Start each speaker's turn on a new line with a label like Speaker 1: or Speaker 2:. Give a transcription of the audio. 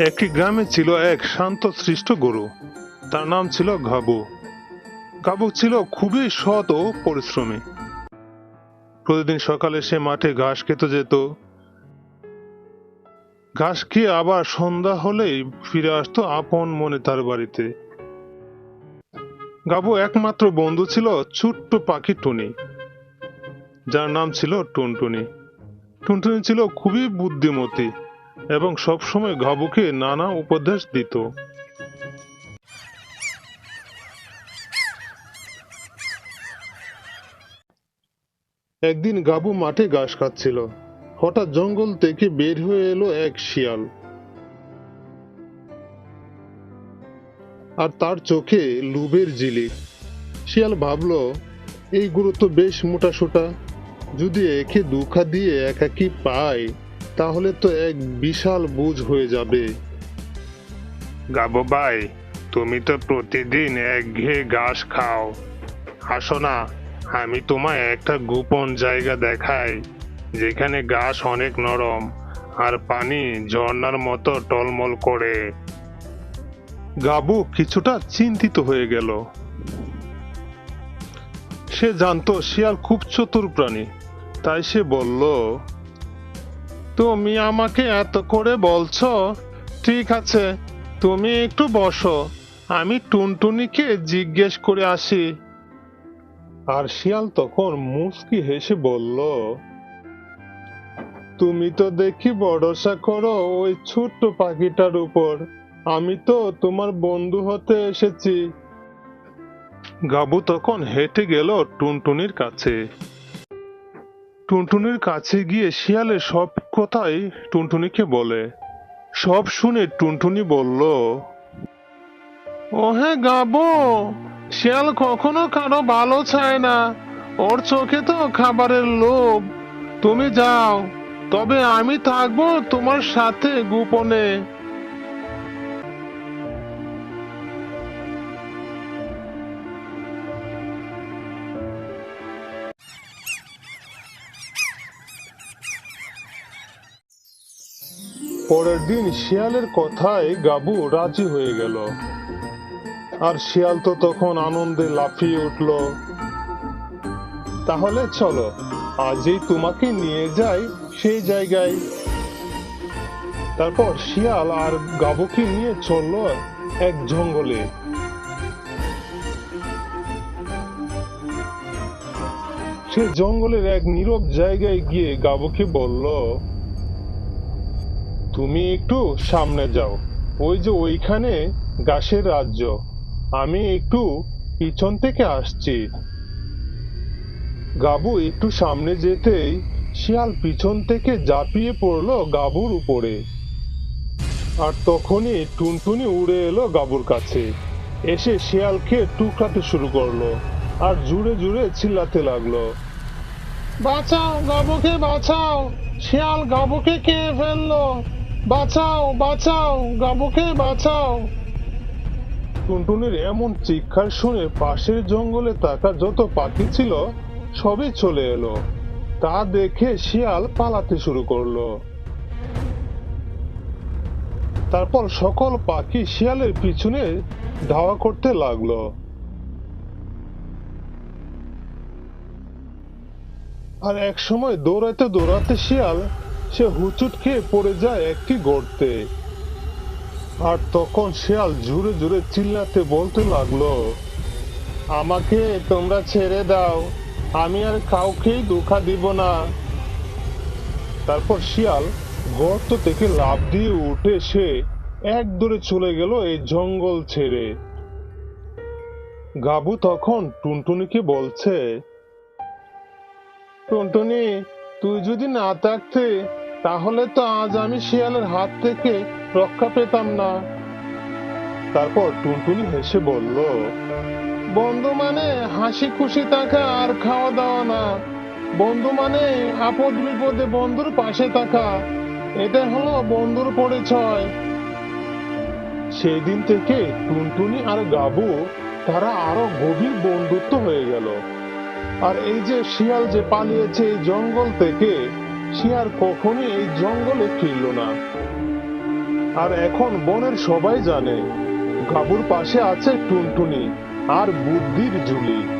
Speaker 1: একটি গ্রামে ছিল এক শান্ত সৃষ্ট গরু। তার নাম ছিল ঘাবু। ঘাবু ছিল খুবই সৎ ও পরিশ্রমী। প্রতিদিন সকালে সে মাঠে ঘাস খেতে যেত। ঘাস খেয়ে আবার সন্ধ্যা হলেই ফিরে আসতো আপন মনে তার বাড়িতে। গাবু একমাত্র বন্ধু ছিল ছোট্ট পাখি টুনি। যার নাম ছিল টুনটুনি। টুনটুনি ছিল খুবই বুদ্ধিমতী। এবং সবসময় গাবুকে নানা উপদেশ দিত। একদিন গাবু মাঠে ঘাস খাচ্ছিল। হঠাৎ জঙ্গল থেকে বের হয়ে এলো এক শিয়াল। আর তার চোখে লুবের জিলিক শিয়াল ভাবলো, এই গুরু তো বেশ মোটা সোটা যদি একে দুখা দিয়ে একাকি পাই তাহলে তো এক বিশাল বুঝ হয়ে যাবে। গাবো ভাই তুমি তো প্রতিদিন একঘেয়ে ঘাস খাও। আসো না, আমি তোমায় একটা গোপন জায়গা দেখাই, যেখানে ঘাস অনেক নরম আর পানি ঝর্ণার মতো টলমল করে। গাবু কিছুটা চিন্তিত হয়ে গেল। সে জানতো শিয়াল খুব চতুর প্রাণী, তাই সে বলল তুমি আমাকে এত করে বলছো? ঠিক আছে, তুমি একটু বসো। আমি টুনটুনিকে জিজ্ঞেস করে আসি। আর শিয়াল তখন মুচকি হেসে বলল, তুমি তো দেখি ভরসা করো ওই ছোট্ট পাখিটার উপর। আমি তো তোমার বন্ধু হতে এসেছি। গাবু তখন হেঁটে গেল টুনটুনির কাছে। টুনটুনির কাছে গিয়ে শিয়ালের সব কথাই টুনটুনিকে বলে। সব শুনে টুনটুনি বলল ও হ্যাঁ গাবো, শিয়াল কখনো কারও ভালো চায় না। ওর চোখে তো খাবারের লোভ। তুমি যাও, তবে আমি থাকব তোমার সাথে গোপনে। পরের দিন শিয়ালের কথায় গাবু রাজি হয়ে গেল। আর শিয়াল তো তখন আনন্দে লাফিয়ে উঠল। তাহলে চলো, আজই তোমাকে নিয়ে যাই সেই জায়গায়। তারপর শিয়াল আর গাবুকে নিয়ে চলল এক জঙ্গলে। সে জঙ্গলের এক নীরব জায়গায় গিয়ে গাবুকে বলল তুমি একটু সামনে যাও। ওই যে ওইখানে গাছের রাজ্য। আমি একটু পিছন থেকে আসছি। গাবু একটু সামনে যেতেই শিয়াল পিছন থেকে ঝাঁপিয়ে পড়ল গাবুর উপরে। আর তখনই টুনটুনি উড়ে এলো গাবুর কাছে। এসে শিয়ালকে টুকরাতে শুরু করল আর জুড়ে জুড়ে চিল্লাতে লাগল। বাঁচাও গাবুকে, বাঁচাও! শিয়াল গাবুকে কে ফেলল। বাঁচাও বাঁচাও, গাবুকে বাঁচাও। টুনটুনির এমন চিৎকার শুনে পাশের জঙ্গলে থাকা যত পাখি ছিল, সবই চলে এলো। তা দেখে শিয়াল পালাতে শুরু করল। তারপর সকল পাখি শিয়ালের পিছনে ধাওয়া করতে লাগল। আর এক সময় দৌড়াতে দৌড়াতে শিয়াল সে হুচুট খেয়ে পড়ে যায় একটি গর্তে। আর তখন শিয়াল জুড়ে জুড়ে চিল্লাতে বলতে লাগল, আমাকে তোমরা ছেড়ে দাও, আমি আর কাউকেই ধোকা দিব না। তারপর শিয়াল গর্ত থেকে লাফ দিয়ে উঠে সে এক দৌড়ে চলে গেল এই জঙ্গল ছেড়ে। গাবু তখন টুনটুনিকে বলছে, টুনটুনি, তুই যদি না থাকতে তাহলে তো আজ আমি শিয়ালের হাত থেকে রক্ষা পেতাম না। তারপর টুনটুনি হেসে বলল, বন্ধু মানে হাসি খুশি থাকা আর খাওয়া দাওয়া না। বন্ধু মানে আপদ বিপদে বন্ধুর পাশে থাকা। এটা হলো বন্ধুর পরিচয়। সেই দিন থেকে টুনটুনি আর গাবু, তারা আরও গভীর বন্ধুত্ব হয়ে গেল। আর এই যে শিয়াল যে পালিয়েছে জঙ্গল থেকে শিয়াল কখনই এই জঙ্গলে ফিরল না। আর এখন বনের সবাই জানে, গাবুর পাশে আছে টুনটুনি আর বুদ্ধির ঝুলি।